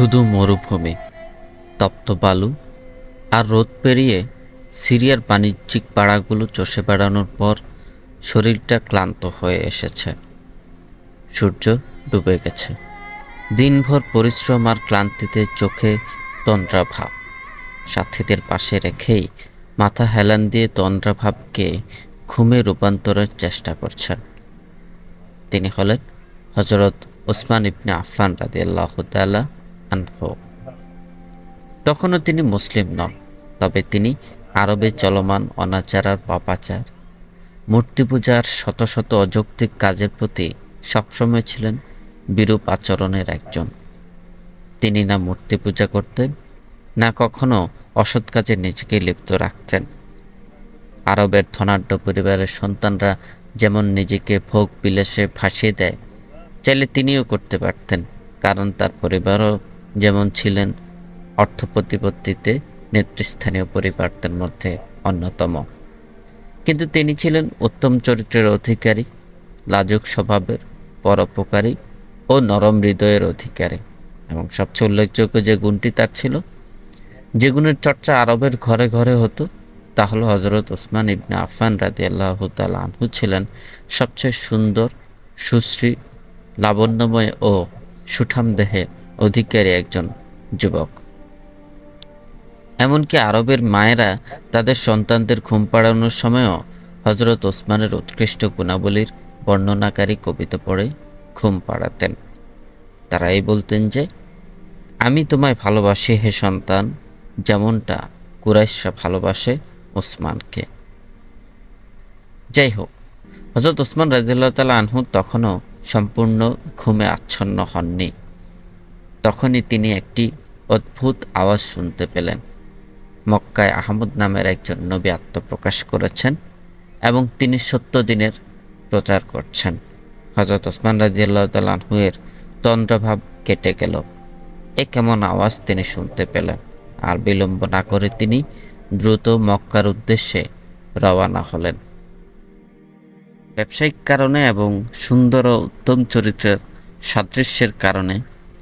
শুধু মরুভূমি, তপ্ত বালু আর রোদ পেরিয়ে সিরিয়ার বাণিজ্যিক পাড়াগুলো চষে বেড়ানোর পর শরীরটা ক্লান্ত হয়ে এসেছে। সূর্য ডুবে গেছে। দিনভর পরিশ্রম আর ক্লান্তিতে চোখে তন্দ্রাভাব। সাথীদের পাশে রেখেই মাথা হেলান দিয়ে তন্দ্রাভাবকে ঘুমে রূপান্তরের চেষ্টা করছেন। তিনি হলেন হজরত ওসমান ইবনে আফফান রাদি আল্লাহ তালা তখনও তিনি মুসলিম নন, তবে তিনি আরবে চলমান অনাচার আর পাপাচার। মূর্তি পূজার শত শত অযৌক্তিক কাজের প্রতি সবসময় ছিলেন বিরূপ আচরণের একজন। তিনি না মূর্তি পূজা করতেন, না কখনো অসৎ কাজে নিজেকে লিপ্ত রাখতেন। আরবের ধনাঢ্য পরিবারের সন্তানরা যেমন নিজেকে ভোগ বিলাসে ভাসিয়ে দেয়, চাইলে তিনিও করতে পারতেন, কারণ তার পরিবারও যেমন ছিলেন অর্থ প্রতিপত্তিতে নেতৃস্থানীয় পরিবারদের মধ্যে অন্যতম। কিন্তু তিনি ছিলেন উত্তম চরিত্রের অধিকারী, লাজুক স্বভাবের পরোপকারী ও নরম হৃদয়ের অধিকারী। এবং সবচেয়ে উল্লেখযোগ্য যে গুণটি তার ছিল, যে গুণের চর্চা আরবের ঘরে ঘরে হতো, তা হলো হজরত ওসমান ইবনে আফান রাদি আল্লাহ আনহু ছিলেন সবচেয়ে সুন্দর, সুশ্রী, লাবণ্যময় ও সুঠাম দেহের অধিকারী একজন যুবক। এমনকি আরবের মায়েরা তাদের সন্তানদের ঘুম পাড়ানোর সময়ও হজরত ওসমানের উৎকৃষ্ট গুণাবলীর বর্ণনাকারী কবিতা পড়ে ঘুম পাড়াতেন। তারা এই বলতেন যে, আমি তোমায় ভালোবাসি হে সন্তান, যেমনটা কুরাইশরা ভালোবাসে ওসমানকে। যাই হোক হজরত ওসমান রাজিল্লাহ তালা আনহু তখনও সম্পূর্ণ ঘুমে আচ্ছন্ন হননি। তখনই তিনি একটি অদ্ভুত আওয়াজ শুনতে পেলেন। মক্কায় আহমদ নামের একজন নবী আত্মপ্রকাশ করেছেন এবং তিনি সত্য দিনের প্রচার করছেন। হজরত ওসমান রাজিয়াল্লাহ তালাহুয়ের তন্দ্রভাব কেটে গেল। এ কেমন আওয়াজ তিনি শুনতে পেলেন, আর বিলম্ব না করে তিনি দ্রুত মক্কার উদ্দেশ্যে রওয়ানা হলেন। ব্যবসায়িক কারণে এবং সুন্দর ও উত্তম চরিত্রের সাদৃশ্যের কারণে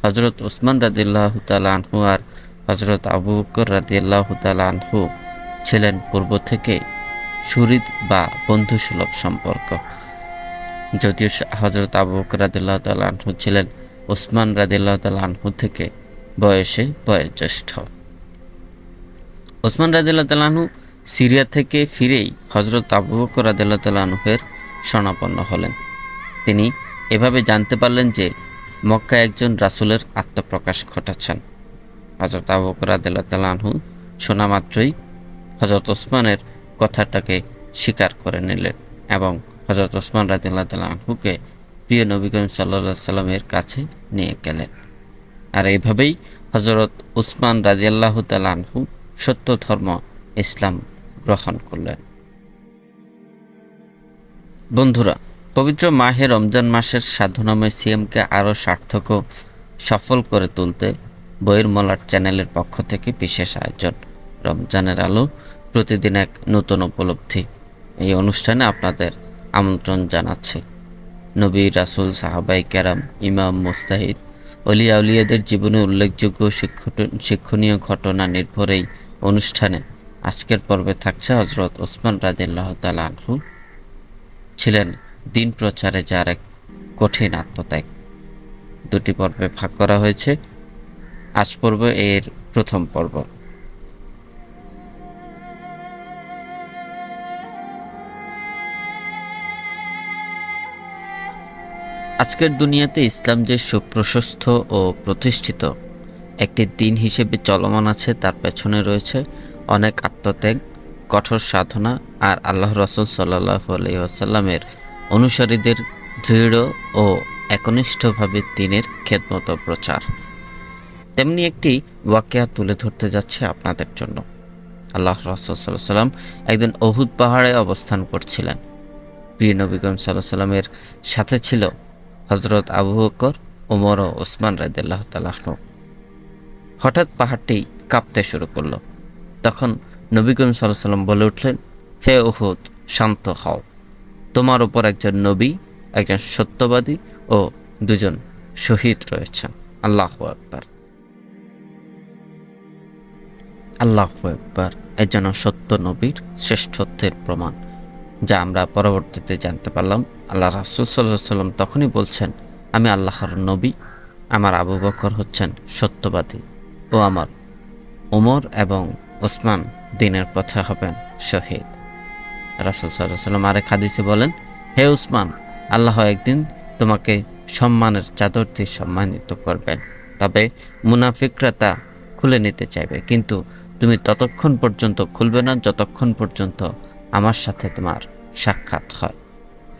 হজরত ওসমান রাদিল্লাহ আনহু আর হজরত আবু বকর রাদিয়াল্লাহ তালা আনহু ছিলেন পূর্ব থেকে সুরিদ বা বন্ধুসুলভ সম্পর্ক। যদিও হজরত আবু বকর রাদিল্লাহ তালা আনহু ছিলেন ওসমান রাদিল্লাহ তালা আনহু থেকে বয়সে বয়োজ্যেষ্ঠ। ওসমান রাদিল্লাহ তালাহু সিরিয়া থেকে ফিরেই হজরত আবু বকর রাদিল্লাহ তালাহুয়ের শরণাপন্ন হলেন। তিনি এভাবে জানতে পারলেন যে মক্কা একজন রাসুলের আত্মপ্রকাশ ঘটাচ্ছেন। হজরত আবু বকর রাদিল্লাহ শোনা মাত্রই হজরত ওসমানের কথাটাকে স্বীকার করে নিলেন এবং হজরত ওসমান রাদিল্লাহ তালাহুকে প্রিয় নবী করিম সাল্লা সাল্লামের কাছে নিয়ে গেলেন। আর এইভাবেই হজরত উসমান রাজিয়াল্লাহ তালাহু সত্য ধর্ম ইসলাম গ্রহণ করলেন। বন্ধুরা পবিত্র মাহে রমজান মাসের সাধনাময় সিএমকে আরও সার্থক সফল করে তুলতে বইয়ের মলার চ্যানেলের পক্ষ থেকে বিশেষ আয়োজন। রমজানের আলো প্রতিদিন এক নতুন উপলব্ধি। এই অনুষ্ঠানে আপনাদের আমন্ত্রণ জানাচ্ছে। নবী রাসুল সাহাবাই ক্যারাম ইমাম মুস্তাহিদ অলিয়া উলিয়াদের জীবনে উল্লেখযোগ্য শিক্ষণীয় ঘটনা নির্ভরেই অনুষ্ঠানে আজকের পর্বে থাকছে হজরত ওসমান রাজিল্লাহ তাল আনহু ছিলেন দিন প্রচারে যার এক কঠিন আত্মত্যাগ। দুটি পর্বে ভাগ করা হয়েছে। আজ পর্ব এর প্রথম পর্ব। আজকের দুনিয়াতে ইসলাম যে সুপ্রশস্ত ও প্রতিষ্ঠিত একটি দিন হিসেবে চলমান আছে, তার পেছনে রয়েছে অনেক আত্মত্যাগ, কঠোর সাধনা আর আল্লাহ রসুল সাল্লাহ আলাইসাল্লামের অনুসারীদের দৃঢ় ও একনিষ্ঠভাবে দিনের খেদমত প্রচার। তেমনি একটি ওয়াকিয়া তুলে ধরতে যাচ্ছে আপনাদের জন্য। আল্লাহ রসুল সাল্লাহ সাল্লাম একদিন অহুদ পাহাড়ে অবস্থান করছিলেন। প্রিয় নবী করিম সাল্লাহ সাল্লামের সাথে ছিল হজরত আবু বকর ওমর ও ওসমান রাদিল্লাহ তালাহন হঠাৎ পাহাড়টি কাঁপতে শুরু করল। তখন নবী সাল্লাহ সাল্লাম বলে উঠলেন, হে ওহুদ শান্ত হও। তোমার ওপর একজন নবী, একজন সত্যবাদী ও দুজন শহীদ রয়েছেন আল্লাহ আকবার। আল্লাহ একবার এ যেন সত্য নবীর শ্রেষ্ঠত্বের প্রমাণ, যা আমরা পরবর্তীতে জানতে পারলাম। আল্লাহ রাসুল সাল্লাহ সাল্লাম তখনই বলছেন, আমি আল্লাহর নবী, আমার আবু বকর হচ্ছেন সত্যবাদী ও আমার ওমর এবং ওসমান দিনের পথে হবেন শহীদ। রাসুল সাল্লাম আরেক হাদিসে বলেন, হে উসমান, আল্লাহ একদিন তোমাকে সম্মানের চাদর দিয়ে সম্মানিত করবেন, তবে মুনাফিকরা তা খুলে নিতে চাইবে, কিন্তু তুমি ততক্ষণ পর্যন্ত খুলবে না, যতক্ষণ পর্যন্ত আমার সাথে তোমার সাক্ষাৎ হয়।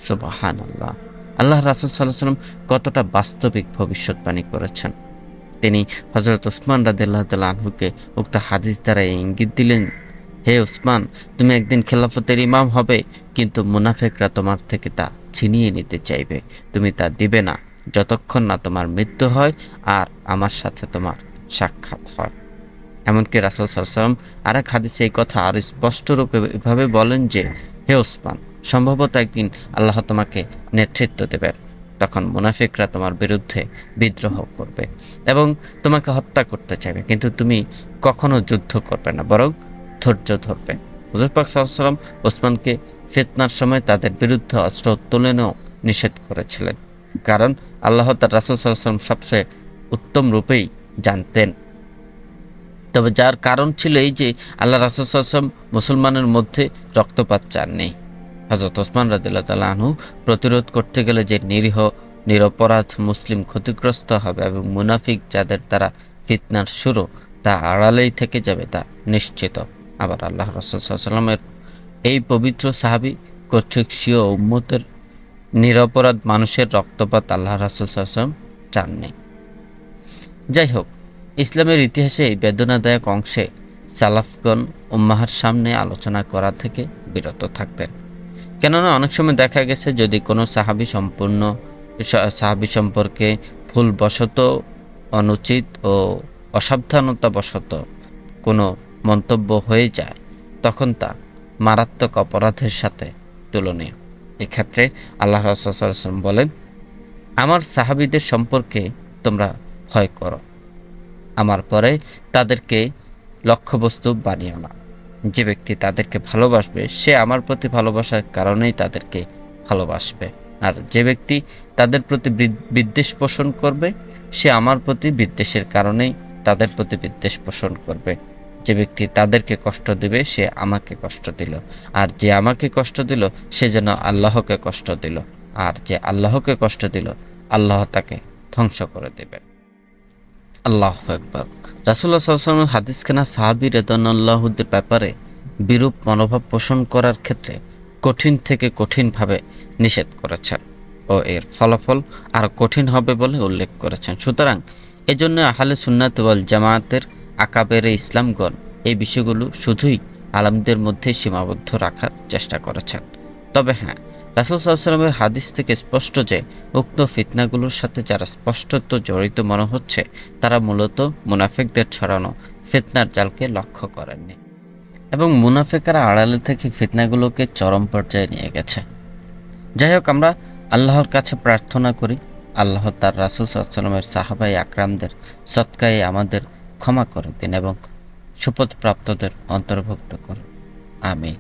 সুবাহান আল্লাহ আল্লাহ রাসুল সাল্লাম কতটা বাস্তবিক ভবিষ্যৎবাণী করেছেন। তিনি হজরত ওসমান তাল্লাহ আনহুকে উক্ত হাদিস দ্বারা ইঙ্গিত দিলেন হে ওসমান, তুমি একদিন খেলাফতের ইমাম হবে, কিন্তু মুনাফেকরা তোমার থেকে তা ছিনিয়ে নিতে চাইবে। তুমি তা দিবে না, যতক্ষণ না তোমার মৃত্যু হয় আর আমার সাথে তোমার সাক্ষাৎ হয়। এমনকি রাসুল সাল্লাম আর এক হাদিসে এই কথা আর স্পষ্টরূপে এভাবে বলেন যে, হে ওসমান, সম্ভবত একদিন আল্লাহ তোমাকে নেতৃত্ব দেবেন। তখন মুনাফিকরা তোমার বিরুদ্ধে বিদ্রোহ করবে এবং তোমাকে হত্যা করতে চাইবে। কিন্তু তুমি কখনো যুদ্ধ করবে না, বরং ধৈর্য ধরবে। হুজুর পাক সাল্লাম ওসমানকে ফিতনার সময় তাদের বিরুদ্ধে অস্ত্র উত্তোলনেও নিষেধ করেছিলেন। কারণ আল্লাহ তার রাসুল সাল্লাম সবচেয়ে উত্তম রূপেই জানতেন। তবে যার কারণ ছিল এই যে আল্লাহ রাসুল সাল্লাম মুসলমানের মধ্যে রক্তপাত চাননি। হজরত ওসমান রাদিল্লা তালা আনহু প্রতিরোধ করতে গেলে যে নিরীহ, নিরপরাধ মুসলিম ক্ষতিগ্রস্ত হবে এবং মুনাফিক যাদের দ্বারা ফিতনার শুরু তা আড়ালেই থেকে যাবে তা নিশ্চিত। আবার আল্লাহ রসুলামের এই পবিত্র সাহাবি কর্তৃক স্বীয় উম্মতের নিরপরাধ মানুষের রক্তপাত আল্লাহ রাসুলাম চাননি। যাই হোক, ইসলামের ইতিহাসে এই বেদনাদায়ক অংশে সালাফগণ উম্মাহার সামনে আলোচনা করা থেকে বিরত থাকতেন। কেননা অনেক সময় দেখা গেছে যদি কোনো সাহাবি সম্পূর্ণ সাহাবি সম্পর্কে ভুলবশত, অনুচিত ও অসাবধানতাবশত কোনো মন্তব্য হয়ে যায়, তখন তা মারাত্মক অপরাধের সাথে তুলনীয়। এক্ষেত্রে আল্লাহ রসাল্লাম বলেন, আমার সাহাবিদের সম্পর্কে তোমরা ভয় করো। আমার পরে তাদেরকে লক্ষ্যবস্তু বানিও না। যে ব্যক্তি তাদেরকে ভালোবাসবে, সে আমার প্রতি ভালোবাসার কারণেই তাদেরকে ভালোবাসবে। আর যে ব্যক্তি তাদের প্রতি বিদ্বেষ পোষণ করবে, সে আমার প্রতি বিদ্বেষের কারণেই তাদের প্রতি বিদ্বেষ পোষণ করবে। যে ব্যক্তি তাদেরকে কষ্ট দিবে, সে আমাকে কষ্ট দিল। আর যে আমাকে কষ্ট দিল, সে যেন আল্লাহকে কষ্ট দিল। আর যে আল্লাহকে কষ্ট দিল, আল্লাহ তাকে ধ্বংস করে দেবেন। আল্লাহ একবার রাসুল্লাহ সাল্লামের হাদিসখানা সাহাবি রেদানুল্লাহদের ব্যাপারে বিরূপ মনোভাব পোষণ করার ক্ষেত্রে কঠিন থেকে কঠিনভাবে নিষেধ করেছেন। ও এর ফলাফল আর কঠিন হবে বলে উল্লেখ করেছেন। সুতরাং এজন্য আহলে সুন্নাত জামায়াতের আকাবের ইসলামগণ এই বিষয়গুলো শুধুই আলামদের মধ্যে সীমাবদ্ধ রাখার চেষ্টা করেছেন। তবে হ্যাঁ রাসুল সাল্লামের হাদিস থেকে স্পষ্ট যে উক্ত ফিতনাগুলোর সাথে যারা স্পষ্টত জড়িত মনে হচ্ছে, তারা মূলত মুনাফেকদের ছড়ানো ফিতনার জালকে লক্ষ্য করেননি এবং মুনাফিকারা আড়ালে থেকে ফিতনাগুলোকে চরম পর্যায়ে নিয়ে গেছে। যাই হোক, আমরা আল্লাহর কাছে প্রার্থনা করি, আল্লাহ তার রাসুল সাল্লামের সাহাবাই আকরামদের সৎকায়ে আমাদের ক্ষমা করে দিন এবং সুপথ প্রাপ্তদের অন্তর্ভুক্ত করুন আমি